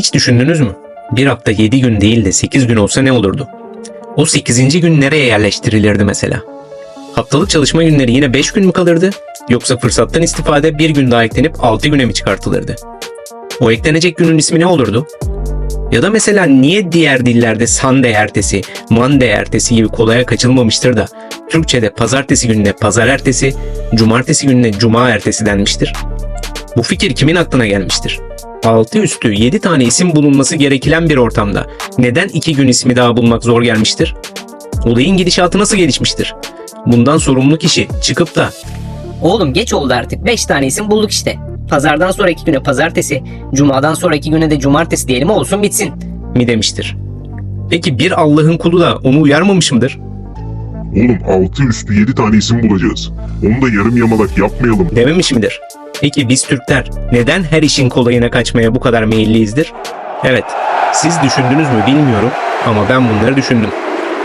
Hiç düşündünüz mü? Bir hafta 7 gün değil de 8 gün olsa ne olurdu? O 8. gün nereye yerleştirilirdi mesela? Haftalık çalışma günleri yine 5 gün mü kalırdı? Yoksa fırsattan istifade bir gün daha eklenip 6 güne mi çıkartılırdı? O eklenecek günün ismi ne olurdu? Ya da mesela niye diğer dillerde Sunday ertesi, Monday ertesi gibi kolaya kaçılmamıştır da Türkçe'de pazartesi gününe pazar ertesi, cumartesi gününe cuma ertesi denmiştir? Bu fikir kimin aklına gelmiştir? Altı üstü 7 tane isim bulunması gereken bir ortamda neden 2 gün ismi daha bulmak zor gelmiştir? Olayın gidişatı nasıl gelişmiştir? Bundan sorumlu kişi çıkıp da Oğlum geç oldu artık. 5 tane isim bulduk işte. Pazardan sonraki güne pazartesi, cumadan sonraki güne de cumartesi diyelim olsun bitsin. mi demiştir? Peki bir Allah'ın kulu da onu uyarmamış mıdır? Oğlum altı üstü yedi tane isim bulacağız. Onu da yarım yamalak yapmayalım. Dememiş midir? Peki biz Türkler neden her işin kolayına kaçmaya bu kadar meyilliyizdir? Evet, siz düşündünüz mü bilmiyorum ama ben bunları düşündüm.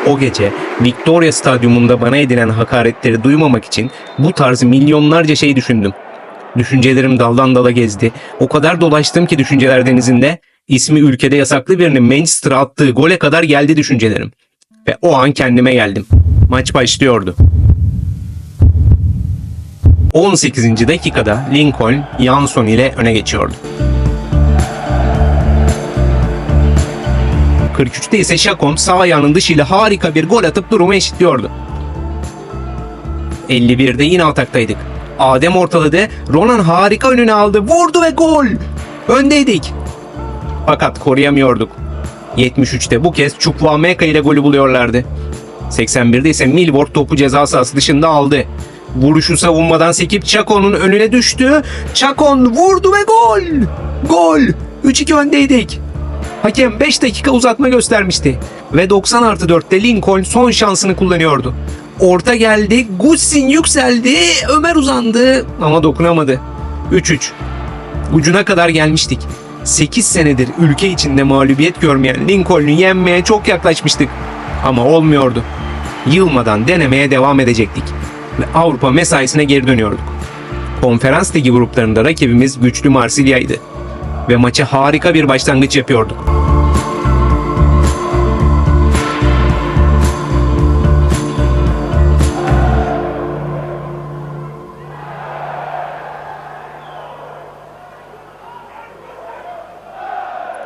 O gece Victoria Stadyumunda bana edilen hakaretleri duymamak için bu tarz milyonlarca şey düşündüm. Düşüncelerim daldan dala gezdi. O kadar dolaştım ki düşünceler denizinde ismi ülkede yasaklı birinin Manchester'a attığı gole kadar geldi düşüncelerim. Ve o an kendime geldim. Maç başlıyordu. 18. dakikada Lincoln Jansson ile öne geçiyordu. 43'te ise Şakon sağ ayağının dışıyla harika bir gol atıp durumu eşitliyordu. 51'de yine ataktaydık. Adem ortaladı, Ronan harika önüne aldı, vurdu ve gol! Öndeydik. Fakat koruyamıyorduk. 73'te bu kez Chukwuemeka ile golü buluyorlardı. 81'de ise Milward topu ceza sahası dışında aldı. Vuruşu savunmadan sekip Chaco'nun önüne düştü. Chacon vurdu ve gol! Gol! 3-2 öndeydik. Hakem 5 dakika uzatma göstermişti. Ve 90 artı 4'te Lincoln son şansını kullanıyordu. Orta geldi, Gussin yükseldi, Ömer uzandı ama dokunamadı. 3-3. Ucuna kadar gelmiştik. 8 senedir ülke içinde mağlubiyet görmeyen Lincoln'u yenmeye çok yaklaşmıştık. Ama olmuyordu. Yılmadan denemeye devam edecektik. Ve Avrupa mesaisine geri dönüyorduk. Konferans ligi gruplarında rakibimiz güçlü Marsilya'ydı. Ve maça harika bir başlangıç yapıyorduk.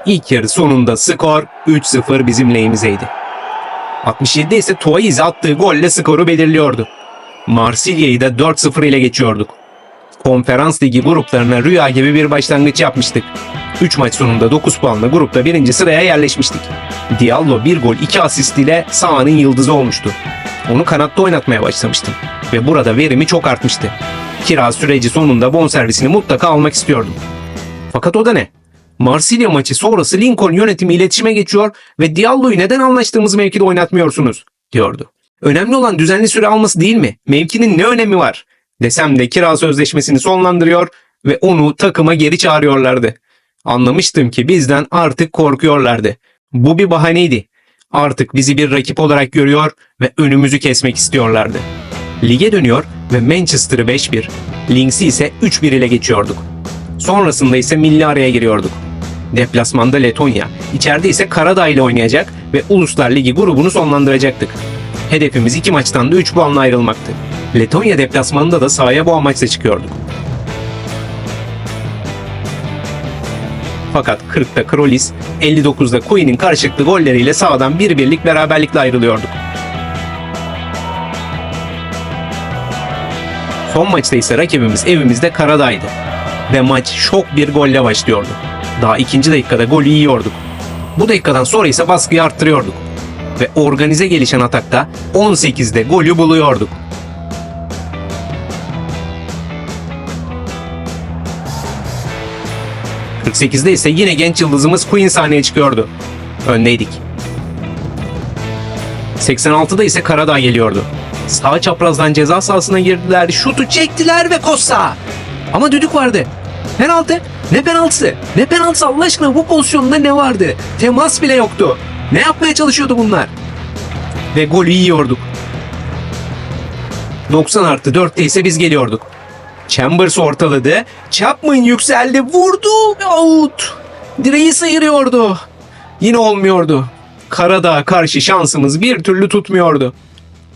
İlk yarı sonunda skor 3-0 bizim lehimizeydi. 67'de ise Tuaiz attığı golle skoru belirliyordu. Marsilya'yı da 4-0 ile geçiyorduk. Konferans Ligi gruplarına rüya gibi bir başlangıç yapmıştık. 3 maç sonunda 9 puanla grupta birinci sıraya yerleşmiştik. Diallo bir gol 2 asist ile sahanın yıldızı olmuştu. Onu kanatta oynatmaya başlamıştım. Ve burada verimi çok artmıştı. Kira süreci sonunda bonservisini mutlaka almak istiyordum. Fakat o da ne? Marsilya maçı sonrası Lincoln yönetimi iletişime geçiyor ve Diallo'yu neden anlaştığımız mevkide oynatmıyorsunuz diyordu. Önemli olan düzenli süre alması değil mi? Mevkinin ne önemi var? Desem de kira sözleşmesini sonlandırıyor ve onu takıma geri çağırıyorlardı. Anlamıştım ki bizden artık korkuyorlardı. Bu bir bahaneydi. Artık bizi bir rakip olarak görüyor ve önümüzü kesmek istiyorlardı. Lige dönüyor ve Manchester'ı 5-1, Links'i ise 3-1 ile geçiyorduk. Sonrasında ise milli araya giriyorduk. Deplasmanda Letonya, içeride ise Karadağ ile oynayacak ve Uluslar Ligi grubunu sonlandıracaktık. Hedefimiz iki maçtan da 3 puanla ayrılmaktı. Letonya deplasmanında da sahaya bu amaçla çıkıyorduk. Fakat 40'ta Krolis, 59'da Queen'in karşılıklı golleriyle sahadan bir birlik beraberlikle ayrılıyorduk. Son maçta ise rakibimiz evimizde Karadağ'ydı. Ve maç şok bir golle başlıyordu. Daha ikinci dakikada golü yiyorduk. Bu dakikadan sonra ise baskıyı arttırıyorduk. Ve organize gelişen atakta 18'de golü buluyorduk. ...48'de ise yine genç yıldızımız Queen sahneye çıkıyordu. Öndeydik. 86'da ise Karadağ geliyordu. Sağ çaprazdan ceza sahasına girdiler, şutu çektiler ve Kossa. Ama düdük vardı. Penaltı. Ne penaltısı? Ne penaltısı Allah aşkına bu pozisyonda ne vardı? Temas bile yoktu. Ne yapmaya çalışıyordu bunlar? Ve golü yiyorduk. 90 artı 4'te ise biz geliyorduk. Chambers ortaladı. Chapman yükseldi. Vurdu. Out. Direği sıyırıyordu. Yine olmuyordu. Karadağ'a karşı şansımız bir türlü tutmuyordu.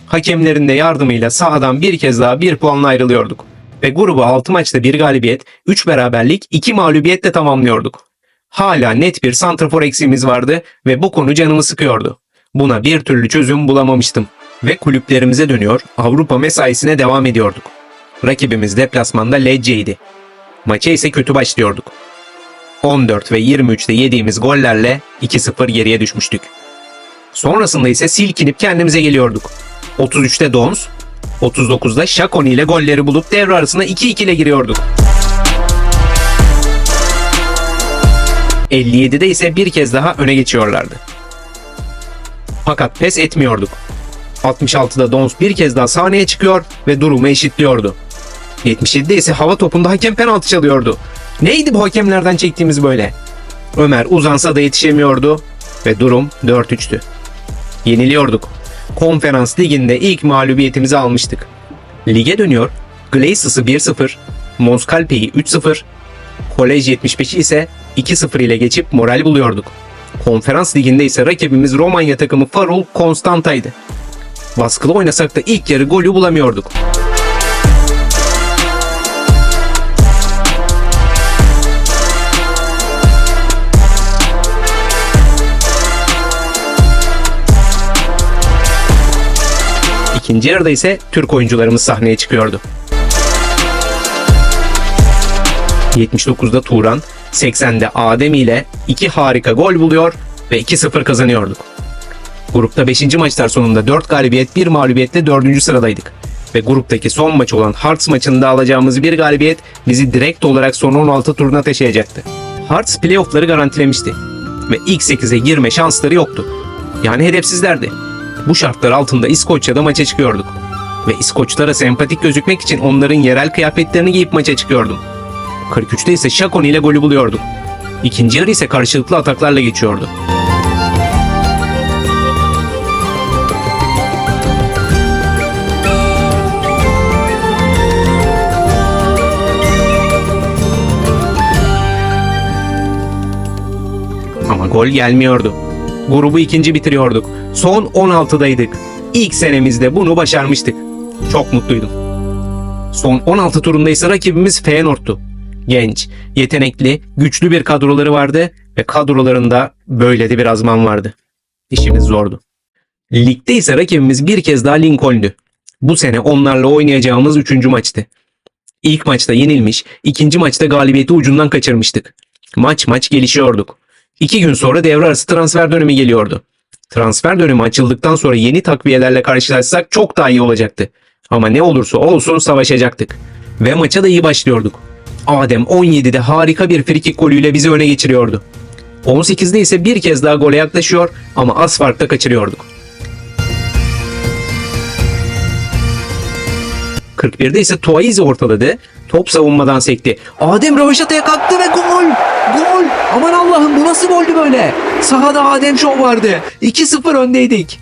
Hakemlerin de yardımıyla sahadan bir kez daha bir puanla ayrılıyorduk. Ve grubu 6 maçta bir galibiyet, 3 beraberlik, 2 mağlubiyetle tamamlıyorduk. Hala net bir santrafor eksiğimiz vardı ve bu konu canımı sıkıyordu. Buna bir türlü çözüm bulamamıştım. Ve kulüplerimize dönüyor, Avrupa mesaisine devam ediyorduk. Rakibimiz deplasmanda Lecce'ydi. Maça ise kötü başlıyorduk. 14 ve 23'te yediğimiz gollerle 2-0 geriye düşmüştük. Sonrasında ise silkinip kendimize geliyorduk. 33'te Dons, 39'da Şakoni ile golleri bulup devre arasına 2-2 ile giriyorduk. 57'de ise bir kez daha öne geçiyorlardı. Fakat pes etmiyorduk. 66'da Dons bir kez daha sahneye çıkıyor ve durumu eşitliyordu. 77'de ise hava topunda hakem penaltı çalıyordu. Neydi bu hakemlerden çektiğimiz böyle? Ömer uzansa da yetişemiyordu ve durum 4-3'tü. Yeniliyorduk. Konferans liginde ilk mağlubiyetimizi almıştık. Lige dönüyor, Glazes'ı 1-0, Moskalpe'yi 3-0, Kolej 75'i ise 2-0 ile geçip moral buluyorduk. Konferans liginde ise rakibimiz Romanya takımı Farul Konstanta'ydı. Baskılı oynasak da ilk yarı golü bulamıyorduk. İkinci yarıda ise Türk oyuncularımız sahneye çıkıyordu. 79'da Turan, 80'de Adem ile iki harika gol buluyor ve 2-0 kazanıyorduk. Grupta 5. maçlar sonunda 4 galibiyet 1 mağlubiyetle 4. sıradaydık. Ve gruptaki son maç olan Hearts maçında alacağımız bir galibiyet bizi direkt olarak son 16 turuna taşıyacaktı. Hearts playoffları garantilemişti ve ilk 8'e girme şansları yoktu. Yani hedefsizlerdi. Bu şartlar altında İskoçya'da maça çıkıyorduk. Ve İskoçlara sempatik gözükmek için onların yerel kıyafetlerini giyip maça çıkıyordum. 43'te ise Şakon ile golü buluyordum. İkinci yarı ise karşılıklı ataklarla geçiyordu. Ama gol gelmiyordu. Grubu ikinci bitiriyorduk. Son 16'daydık. İlk senemizde bunu başarmıştık. Çok mutluydum. Son 16 turunda ise rakibimiz Feyenoord'tu. Genç, yetenekli, güçlü bir kadroları vardı ve kadrolarında böyle de bir azman vardı. İşimiz zordu. Ligde ise rakibimiz bir kez daha Lincoln'dü. Bu sene onlarla oynayacağımız üçüncü maçtı. İlk maçta yenilmiş, ikinci maçta galibiyeti ucundan kaçırmıştık. Maç maç gelişiyorduk. İki gün sonra devre arası transfer dönemi geliyordu. Transfer dönemi açıldıktan sonra yeni takviyelerle karşılaşsak çok daha iyi olacaktı. Ama ne olursa olsun savaşacaktık. Ve maça da iyi başlıyorduk. Adem 17'de harika bir frikik golüyle bizi öne geçiriyordu. 18'de ise bir kez daha gole yaklaşıyor ama az farkla kaçırıyorduk. 41'de ise Tuaizi ortaladı. Top savunmadan sekti. Adem röveşataya kalktı ve gol! Gol! Aman Allah'ım bu nasıl goldü böyle? Sahada Adem Şov vardı. 2-0 öndeydik.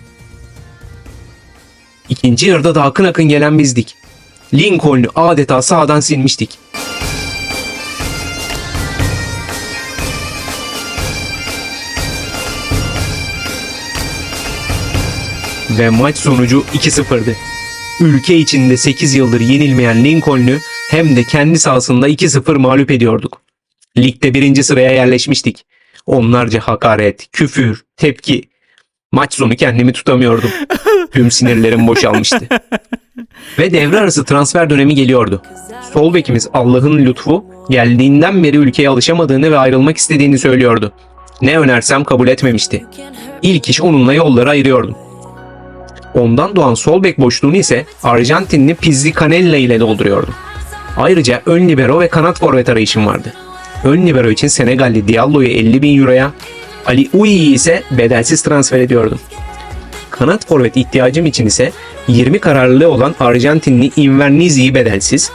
İkinci yarıda da akın akın gelen bizdik. Lincoln'u adeta sahadan silmiştik. Ve maç sonucu 2-0'dı. Ülke içinde 8 yıldır yenilmeyen Lincoln'u hem de kendi sahasında 2-0 mağlup ediyorduk. Ligde birinci sıraya yerleşmiştik. Onlarca hakaret, küfür, tepki. Maç sonu kendimi tutamıyordum. Tüm sinirlerim boşalmıştı. Ve devre arası transfer dönemi geliyordu. Sol bekimiz Allah'ın lütfu geldiğinden beri ülkeye alışamadığını ve ayrılmak istediğini söylüyordu. Ne önersem kabul etmemişti. İlk iş onunla yolları ayırıyordum. Ondan doğan sol bek boşluğunu ise Arjantinli Pizzi Canella ile dolduruyordum. Ayrıca ön libero ve kanat forvet arayışım vardı. Ön libero için Senegalli Diallo'yu 50 bin euroya, Ali Uyi'yi ise bedelsiz transfer ediyordum. Kanat forvet ihtiyacım için ise 20 kararlılığı olan Arjantinli Invernizi'yi bedelsiz,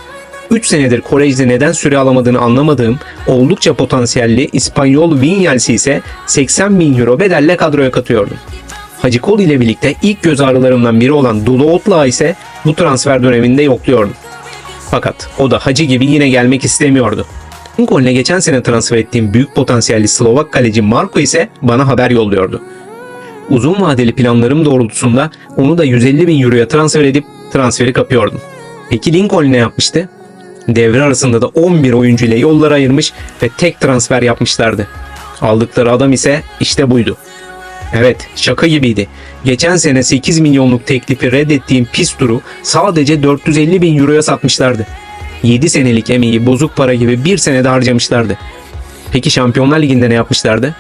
3 senedir kolejde neden süre alamadığını anlamadığım oldukça potansiyelli İspanyol Vinyals'i ise 80 bin euro bedelle kadroya katıyordum. Hacı Kol ile birlikte ilk göz ağrılarımdan biri olan Dulu Otla ise bu transfer döneminde yokluyordum. Fakat o da Hacı gibi yine gelmek istemiyordu. Lincoln'e geçen sene transfer ettiğim büyük potansiyelli Slovak kaleci Marko ise bana haber yolluyordu. Uzun vadeli planlarım doğrultusunda onu da 150 bin euroya transfer edip transferi kapıyordum. Peki Lincoln ne yapmıştı? Devre arasında da 11 oyuncu ile yolları ayırmış ve tek transfer yapmışlardı. Aldıkları adam ise işte buydu. Evet şaka gibiydi. Geçen sene 8 milyonluk teklifi reddettiğim Pistur'u sadece 450 bin euroya satmışlardı. 7 senelik emeği bozuk para gibi bir senede harcamışlardı. Peki Şampiyonlar Ligi'nde ne yapmışlardı?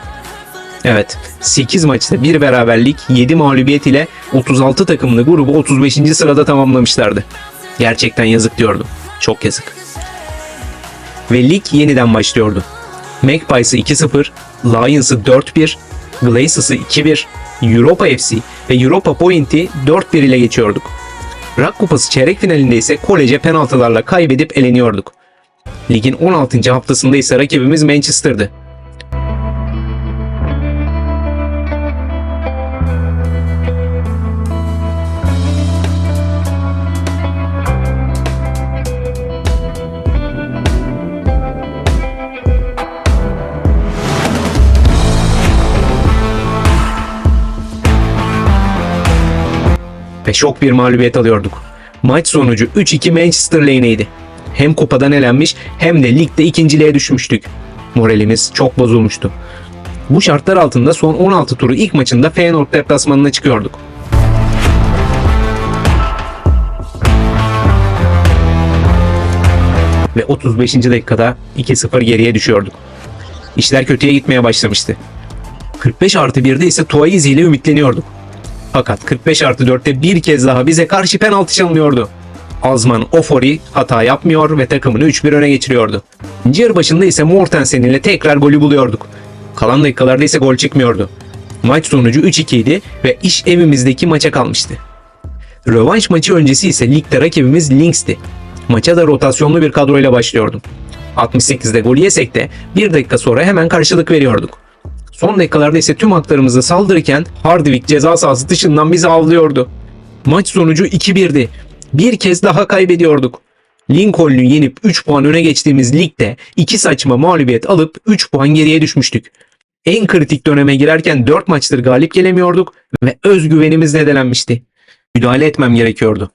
Evet, 8 maçta bir beraberlik, 7 mağlubiyet ile 36 takımlı grubu 35. sırada tamamlamışlardı. Gerçekten yazık diyordum. Çok yazık. Ve lig yeniden başlıyordu. Magpies'ı 2-0, Lions'ı 4-1, Glazers'ı 2-1, Europa FC ve Europa Point'i 4-1 ile geçiyorduk. Rock Kupası çeyrek finalinde ise koleje penaltılarla kaybedip eleniyorduk. Ligin 16. haftasında ise rakibimiz Manchester'dı. Ve şok bir mağlubiyet alıyorduk. Maç sonucu 3-2 Manchester lehineydi. Hem kupadan elenmiş hem de ligde ikinciliğe düşmüştük. Moralimiz çok bozulmuştu. Bu şartlar altında son 16 turu ilk maçında Feyenoord deplasmanına çıkıyorduk. Ve 35. dakikada 2-0 geriye düşüyorduk. İşler kötüye gitmeye başlamıştı. 45 artı 1'de ise Tuaizi ile ümitleniyorduk. Fakat 45 artı 4'te bir kez daha bize karşı penaltı çalınıyordu. Azman Ofori hata yapmıyor ve takımını 3-1 öne geçiriyordu. Yarı başında ise Mortensen ile tekrar golü buluyorduk. Kalan dakikalarda ise gol çıkmıyordu. Maç sonucu 3-2 idi ve iş evimizdeki maça kalmıştı. Rövanş maçı öncesi ise ligde rakibimiz Lynx'ti. Maça da rotasyonlu bir kadroyla başlıyordum. 68'de golü yesek de bir dakika sonra hemen karşılık veriyorduk. Son dakikalarda ise tüm haklarımızı saldırırken Hardwick ceza sahası dışından bizi avlıyordu. Maç sonucu 2-1'di. Bir kez daha kaybediyorduk. Lincoln'u yenip 3 puan öne geçtiğimiz ligde 2 saçma mağlubiyet alıp 3 puan geriye düşmüştük. En kritik döneme girerken 4 maçtır galip gelemiyorduk ve özgüvenimiz zedelenmişti. Müdahale etmem gerekiyordu.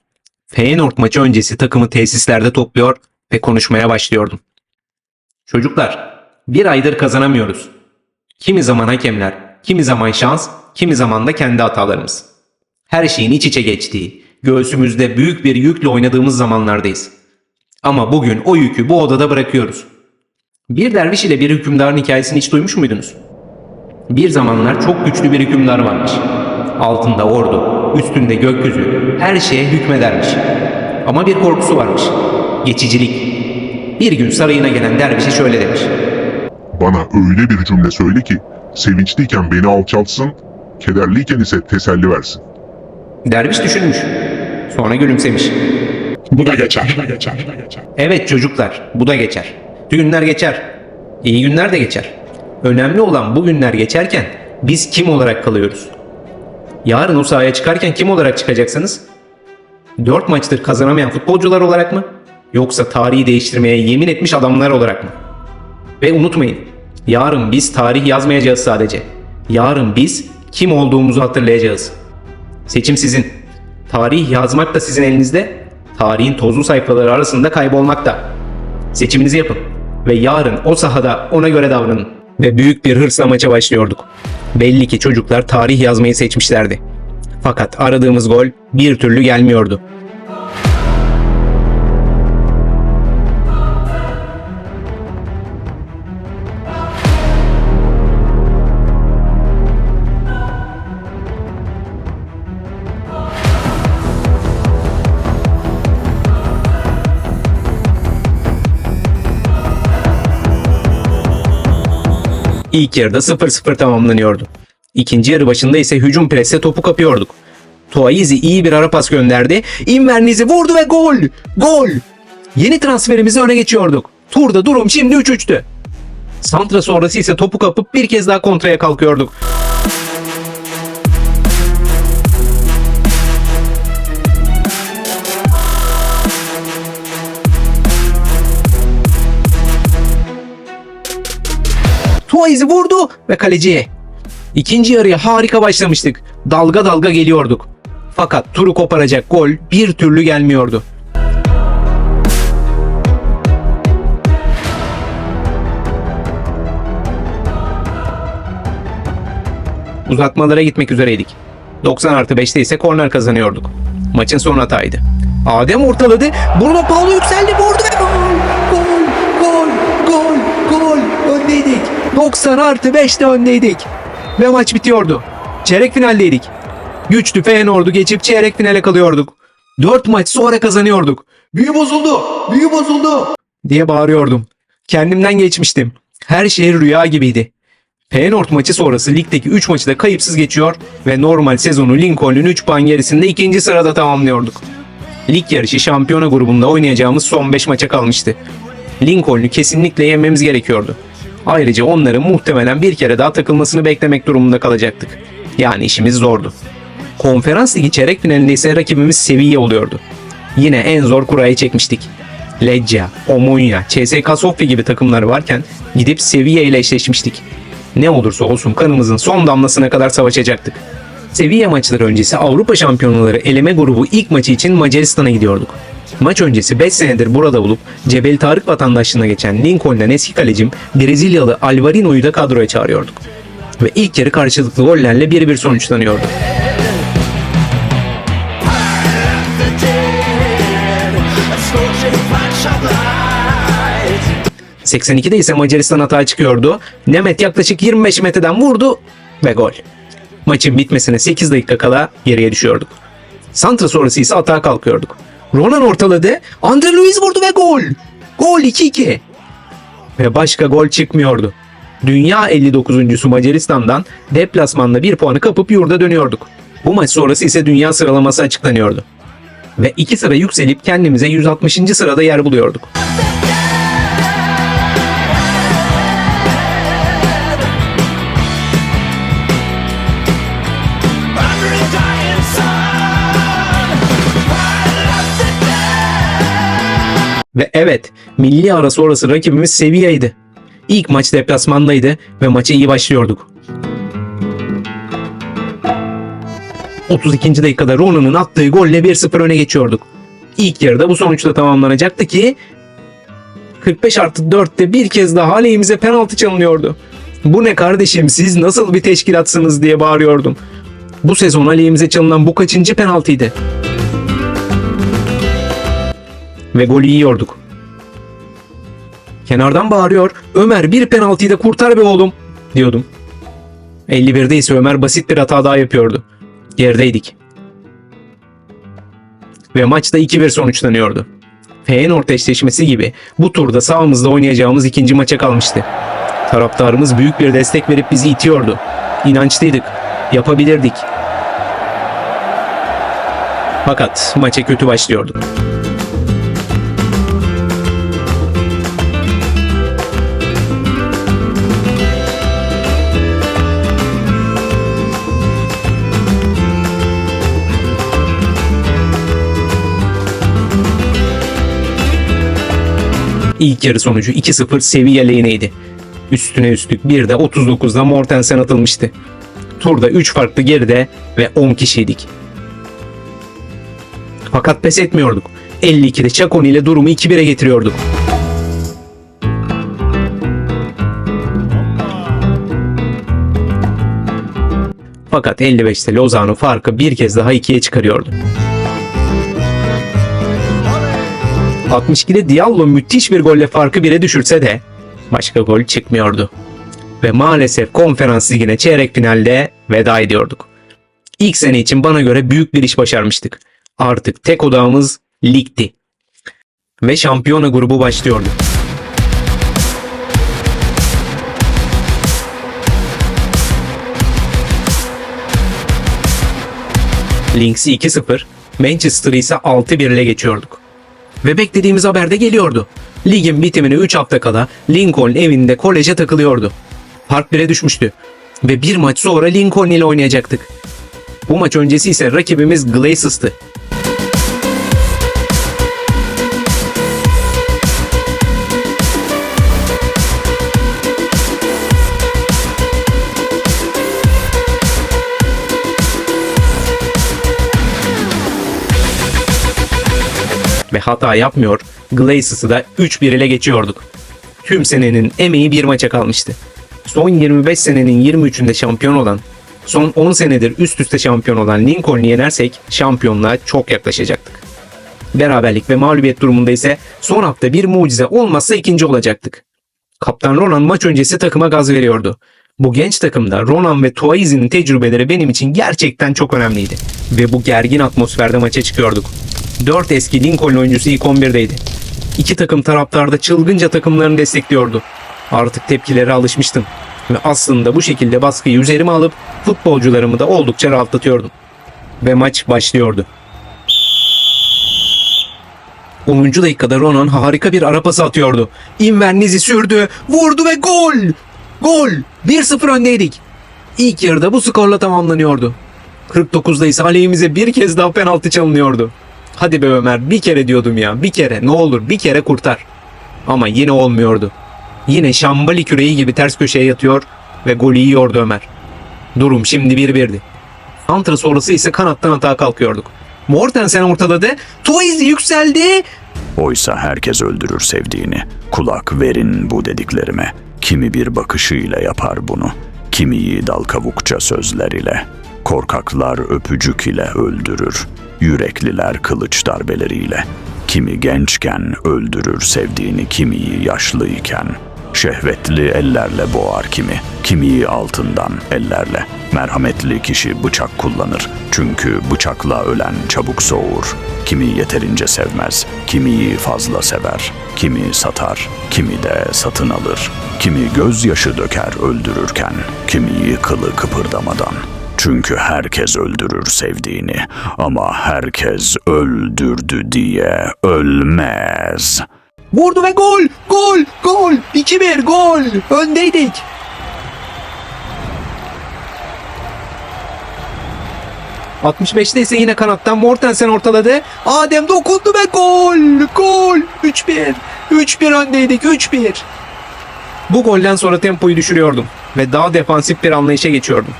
Feyenoord maçı öncesi takımı tesislerde topluyor ve konuşmaya başlıyordum. Çocuklar, bir aydır kazanamıyoruz. Kimi zaman hakemler, kimi zaman şans, kimi zaman da kendi hatalarımız. Her şeyin iç içe geçtiği, göğsümüzde büyük bir yükle oynadığımız zamanlardayız. Ama bugün o yükü bu odada bırakıyoruz. Bir derviş ile bir hükümdarın hikayesini hiç duymuş muydunuz? Bir zamanlar çok güçlü bir hükümdar varmış. Altında ordu, üstünde gökyüzü, her şeye hükmedermiş. Ama bir korkusu varmış. Geçicilik. Bir gün sarayına gelen dervişe şöyle demiş. Bana öyle bir cümle söyle ki sevinçliyken beni alçaltsın, kederliyken ise teselli versin. Derviş düşünmüş. Sonra gülümsemiş. Bu da geçer. Bu da geçer. Evet çocuklar, bu da geçer. Düğünler geçer. İyi günler de geçer. Önemli olan bu günler geçerken biz kim olarak kalıyoruz? Yarın o sahaya çıkarken kim olarak çıkacaksınız? Dört maçtır kazanamayan futbolcular olarak mı? Yoksa tarihi değiştirmeye yemin etmiş adamlar olarak mı? Ve unutmayın, yarın biz tarih yazmayacağız sadece. Yarın biz kim olduğumuzu hatırlayacağız. Seçim sizin. Tarih yazmak da sizin elinizde, tarihin tozlu sayfaları arasında kaybolmak da. Seçiminizi yapın ve yarın o sahada ona göre davranın. Ve büyük bir hırsla maça başlıyorduk. Belli ki çocuklar tarih yazmayı seçmişlerdi. Fakat aradığımız gol bir türlü gelmiyordu. İlk yarıda 0-0 tamamlanıyordu. İkinci yarı başında ise hücum presse topu kapıyorduk. Tuaizi iyi bir ara pas gönderdi. Invernizi vurdu ve gol! Gol! Yeni transferimizi öne geçiyorduk. Turda durum şimdi 3-3'tü. Santra sonrası ise topu kapıp bir kez daha kontraya kalkıyorduk. Tuvaiz'i vurdu ve kaleciye. İkinci yarıya harika başlamıştık. Dalga dalga geliyorduk. Fakat turu koparacak gol bir türlü gelmiyordu. Uzatmalara gitmek üzereydik. 90 artı 5'te ise korner kazanıyorduk. Maçın son hataydı. Adem ortaladı. Bruno Paulo yükseldi vurdu 90 artı 5'te öndeydik. Ve maç bitiyordu. Çeyrek finaldeydik. Güçlü Feyenoord'u geçip çeyrek finale kalıyorduk. 4 maç sonra kazanıyorduk. Büyü bozuldu! Büyü bozuldu! Diye bağırıyordum. Kendimden geçmiştim. Her şey rüya gibiydi. Feyenoord maçı sonrası ligdeki 3 maçı da kayıpsız geçiyor ve normal sezonu Lincoln'un 3 puan gerisinde ikinci sırada tamamlıyorduk. Lig yarışı şampiyona grubunda oynayacağımız son 5 maça kalmıştı. Lincoln'u kesinlikle yenmemiz gerekiyordu. Ayrıca onların muhtemelen bir kere daha takılmasını beklemek durumunda kalacaktık. Yani işimiz zordu. Konferans ligi çeyrek finalinde ise rakibimiz Sevilla oluyordu. Yine en zor kurayı çekmiştik. Lecce, Omonia, CSKA Sofya gibi takımlar varken gidip Sevilla ile eşleşmiştik. Ne olursa olsun kanımızın son damlasına kadar savaşacaktık. Sevilla maçları öncesi Avrupa Şampiyonaları eleme grubu ilk maçı için Macaristan'a gidiyorduk. Maç öncesi 5 senedir burada olup Cebel Tarık vatandaşlığına geçen Lincoln'dan eski kalecim Brezilyalı Alvarino'yu da kadroya çağırıyorduk. Ve ilk yarı karşılıklı gollerle 1-1 sonuçlanıyordu. Scorching flash of light 82'de ise Macaristan hata çıkıyordu. Nemet yaklaşık 25 metreden vurdu ve gol. Maçın bitmesine 8 dakika kala geriye düşüyorduk. Santra sonrası ise atağa kalkıyorduk. Ronan ortaladı. Andre Luiz vurdu ve gol. Gol 2-2. Ve başka gol çıkmıyordu. Dünya 59.sü Macaristan'dan deplasmanda bir puanı kapıp yurda dönüyorduk. Bu maç sonrası ise dünya sıralaması açıklanıyordu. Ve iki sıra yükselip kendimize 160. sırada yer buluyorduk. Ve evet, milli ara sonrası rakibimiz Sevilla'ydı. İlk maç deplasmandaydı ve maça iyi başlıyorduk. 32. dakikada Ronan'ın attığı golle 1-0 öne geçiyorduk. İlk yarıda bu sonuçla tamamlanacaktı ki 45 artı 4'te bir kez daha aleyhimize penaltı çalınıyordu. Bu ne kardeşim siz nasıl bir teşkilatsınız diye bağırıyordum. Bu sezon aleyhimize çalınan bu kaçıncı penaltıydı? Ve golü yiyorduk. Kenardan bağırıyor. Ömer bir penaltıyı da kurtar be oğlum diyordum. 51'de ise Ömer basit bir hata daha yapıyordu. Gerideydik. Ve maçta 2-1 sonuçlanıyordu. Feyenoord eşleşmesi gibi bu turda sağımızda oynayacağımız ikinci maça kalmıştı. Taraftarımız büyük bir destek verip bizi itiyordu. İnançlıydık. Yapabilirdik. Fakat maça kötü başlıyorduk. İlk yarı sonucu 2-0 Sevilla lehineydi. Üstüne üstlük bir de 39'da Mortensen atılmıştı. Turda 3 farklı geride ve 10 kişiydik. Fakat pes etmiyorduk. 52'de Chacon ile durumu 2-1'e getiriyorduk. Fakat 55'te Lozano farkı bir kez daha ikiye çıkarıyordu. 62'de Diallo müthiş bir golle farkı 1'e düşürse de başka gol çıkmıyordu. Ve maalesef konferans ligine çeyrek finalde veda ediyorduk. İlk sene için bana göre büyük bir iş başarmıştık. Artık tek odağımız ligdi. Ve şampiyona grubu başlıyordu. Lynx'i 2-0, Manchester'ı ise 6-1 ile geçiyorduk. Ve beklediğimiz haber de geliyordu. Ligin bitimine 3 hafta kala Lincoln evinde koleje takılıyordu. Fark 1'e düşmüştü. Ve bir maç sonra Lincoln ile oynayacaktık. Bu maç öncesi ise rakibimiz Glazes'tı. Ve hata yapmıyor, Glazers'ı da 3-1 ile geçiyorduk. Tüm senenin emeği bir maça kalmıştı. Son 25 senenin 23'ünde şampiyon olan, son 10 senedir üst üste şampiyon olan Lincoln'u yenersek şampiyonluğa çok yaklaşacaktık. Beraberlik ve mağlubiyet durumunda ise son hafta bir mucize olmazsa ikinci olacaktık. Kaptan Ronan maç öncesi takıma gaz veriyordu. Bu genç takımda Ronan ve Tuaizi'nin tecrübeleri benim için gerçekten çok önemliydi. Ve bu gergin atmosferde maça çıkıyorduk. 4 eski Lincoln oyuncusu ilk 11'deydi. İki takım taraftarda çılgınca takımlarını destekliyordu. Artık tepkilere alışmıştım. Ve aslında bu şekilde baskıyı üzerime alıp futbolcularımı da oldukça rahatlatıyordum. Ve maç başlıyordu. 10. dakikada Ronan harika bir ara pası atıyordu. Invernizi sürdü, vurdu ve gol! Gol! 1-0 öndeydik. İlk yarıda bu skorla tamamlanıyordu. 49'da ise aleyhimize bir kez daha penaltı çalınıyordu. Hadi be Ömer bir kere diyordum ya bir kere ne olur bir kere kurtar. Ama yine olmuyordu. Yine şambali küreği gibi ters köşeye yatıyor ve golü yiyordu Ömer. Durum şimdi 1-1'di. Antra sonrası ise kanattan atağa kalkıyorduk. Mortensen ortaladı. Toiz yükseldi. Oysa herkes öldürür sevdiğini. Kulak verin bu dediklerime. Kimi bir bakışıyla yapar bunu. Kimi dal kavukça sözler ile. Korkaklar öpücük ile öldürür. Yürekliler kılıç darbeleriyle. Kimi gençken öldürür sevdiğini, kimi yaşlıyken. Şehvetli ellerle boğar kimi, kimi altından ellerle. Merhametli kişi bıçak kullanır. Çünkü bıçakla ölen çabuk soğur. Kimi yeterince sevmez, kimi fazla sever. Kimi satar, kimi de satın alır. Kimi gözyaşı döker öldürürken, kimi kılı kıpırdamadan. Çünkü herkes öldürür sevdiğini ama herkes öldürdü diye ölmez.'' Vurdu ve gol! Gol! Gol! 2-1 gol! Öndeydik. ...65'te ise yine kanattan Mortensen ortaladı. Adem dokundu ve gol! Gol! 3-1. 3-1 öndeydik. 3-1. Bu golden sonra tempoyu düşürüyordum. Ve daha defansif bir anlayışa geçiyordum.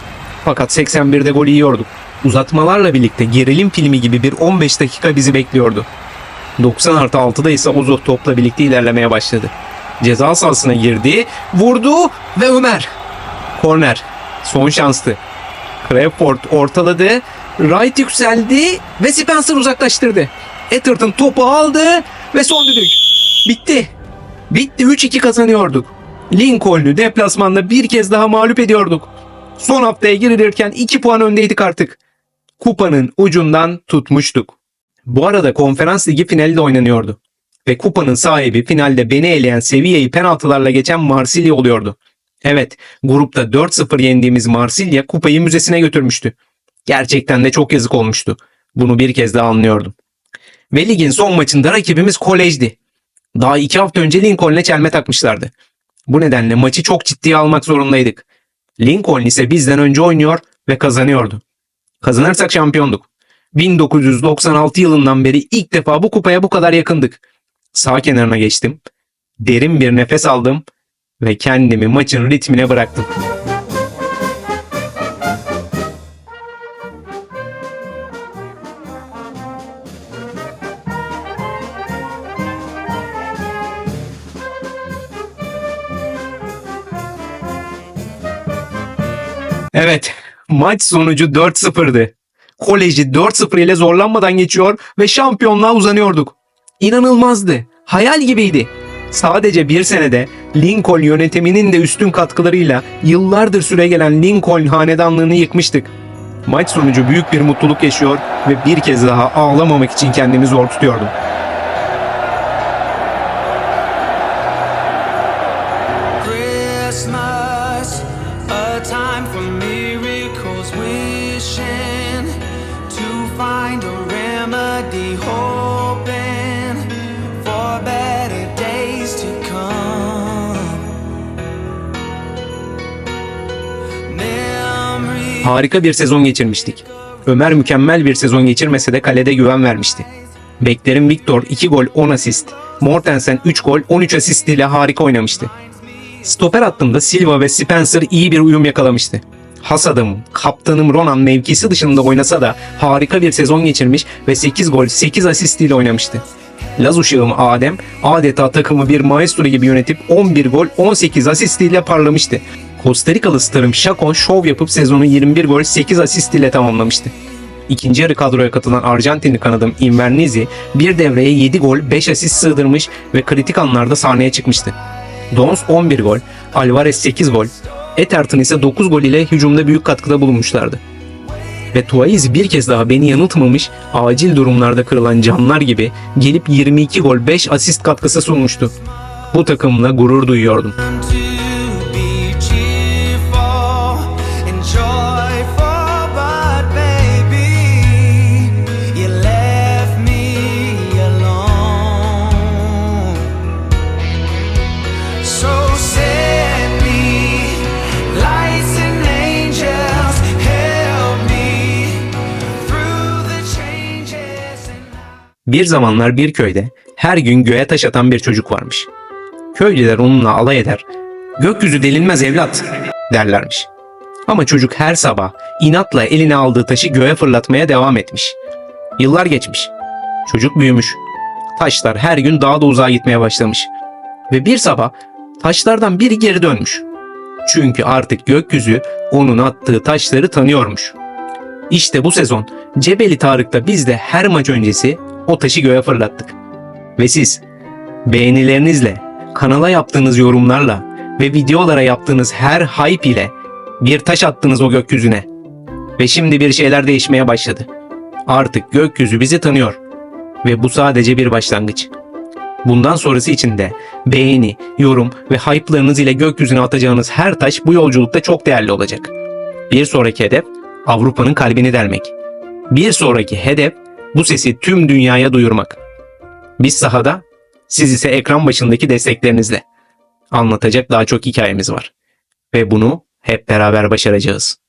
Fakat 81'de gol yiyorduk. Uzatmalarla birlikte gerilim filmi gibi bir 15 dakika bizi bekliyordu. 90 artı 6'da ise Ozo topla birlikte ilerlemeye başladı. Ceza sahasına girdi, vurdu ve Ömer. Korner. Son şanstı. Crawford ortaladı. Wright yükseldi ve Spencer uzaklaştırdı. Etherton topu aldı ve son düdük. Bitti. Bitti 3-2 kazanıyorduk. Lincoln'u deplasmanda bir kez daha mağlup ediyorduk. Son haftaya girilirken 2 puan öndeydik artık. Kupanın ucundan tutmuştuk. Bu arada konferans ligi finali de oynanıyordu. Ve kupanın sahibi finalde beni eleyen seviyeyi penaltılarla geçen Marsilya oluyordu. Evet, grupta 4-0 yendiğimiz Marsilya kupayı müzesine götürmüştü. Gerçekten de çok yazık olmuştu. Bunu bir kez daha anlıyordum. Ve ligin son maçında rakibimiz kolejdi. Daha iki hafta önce Lincoln'le çelme takmışlardı. Bu nedenle maçı çok ciddiye almak zorundaydık. Lincoln ise bizden önce oynuyor ve kazanıyordu. Kazanırsak şampiyonduk. 1996 yılından beri ilk defa bu kupaya bu kadar yakındık. Sağ kenarına geçtim. Derin bir nefes aldım ve kendimi maçın ritmine bıraktım. Evet, maç sonucu 4-0'dı. Koleji 4-0 ile zorlanmadan geçiyor ve şampiyonluğa uzanıyorduk. İnanılmazdı. Hayal gibiydi. Sadece bir senede Lincoln yönetiminin de üstün katkılarıyla yıllardır süre gelen Lincoln hanedanlığını yıkmıştık. Maç sonucu büyük bir mutluluk yaşıyor ve bir kez daha ağlamamak için kendimi zor tutuyordum. Harika bir sezon geçirmiştik. Ömer mükemmel bir sezon geçirmese de kalede güven vermişti. Beklerin Victor 2 gol 10 asist. Mortensen 3 gol 13 asist ile harika oynamıştı. Stoper hattında Silva ve Spencer iyi bir uyum yakalamıştı. Has adamım, kaptanım Ronan mevkisi dışında oynasa da harika bir sezon geçirmiş ve 8 gol 8 asist ile oynamıştı. Laz uşağım Adem adeta takımı bir maestro gibi yönetip 11 gol 18 asistiyle parlamıştı. Costa Rikalı starım Şakon şov yapıp sezonu 21 gol 8 asist ile tamamlamıştı. İkinci yarı kadroya katılan Arjantinli kanadım Invernizzi bir devreye 7 gol 5 asist sığdırmış ve kritik anlarda sahneye çıkmıştı. Dons 11 gol, Alvarez 8 gol, Eterton ise 9 gol ile hücumda büyük katkıda bulunmuşlardı. Ve Tuaiz bir kez daha beni yanıltmamış, acil durumlarda kırılan canlar gibi gelip 22 gol 5 asist katkısı sunmuştu. Bu takımla gurur duyuyordum. Bir zamanlar bir köyde her gün göğe taş atan bir çocuk varmış. Köylüler onunla alay eder. Gökyüzü delinmez evlat derlermiş. Ama çocuk her sabah inatla eline aldığı taşı göğe fırlatmaya devam etmiş. Yıllar geçmiş. Çocuk büyümüş. Taşlar her gün daha da uzağa gitmeye başlamış. Ve bir sabah taşlardan biri geri dönmüş. Çünkü artık gökyüzü onun attığı taşları tanıyormuş. İşte bu sezon Cebeli Tarık'ta biz de her maç öncesi o taşı göğe fırlattık. Ve siz beğenilerinizle, kanala yaptığınız yorumlarla ve videolara yaptığınız her hype ile bir taş attınız o gökyüzüne. Ve şimdi bir şeyler değişmeye başladı. Artık gökyüzü bizi tanıyor. Ve bu sadece bir başlangıç. Bundan sonrası için de beğeni, yorum ve hype'larınız ile gökyüzüne atacağınız her taş bu yolculukta çok değerli olacak. Bir sonraki hedef Avrupa'nın kalbini delmek. Bir sonraki hedef bu sesi tüm dünyaya duyurmak. Biz sahada, siz ise ekran başındaki desteklerinizle. Anlatacak daha çok hikayemiz var. Ve bunu hep beraber başaracağız.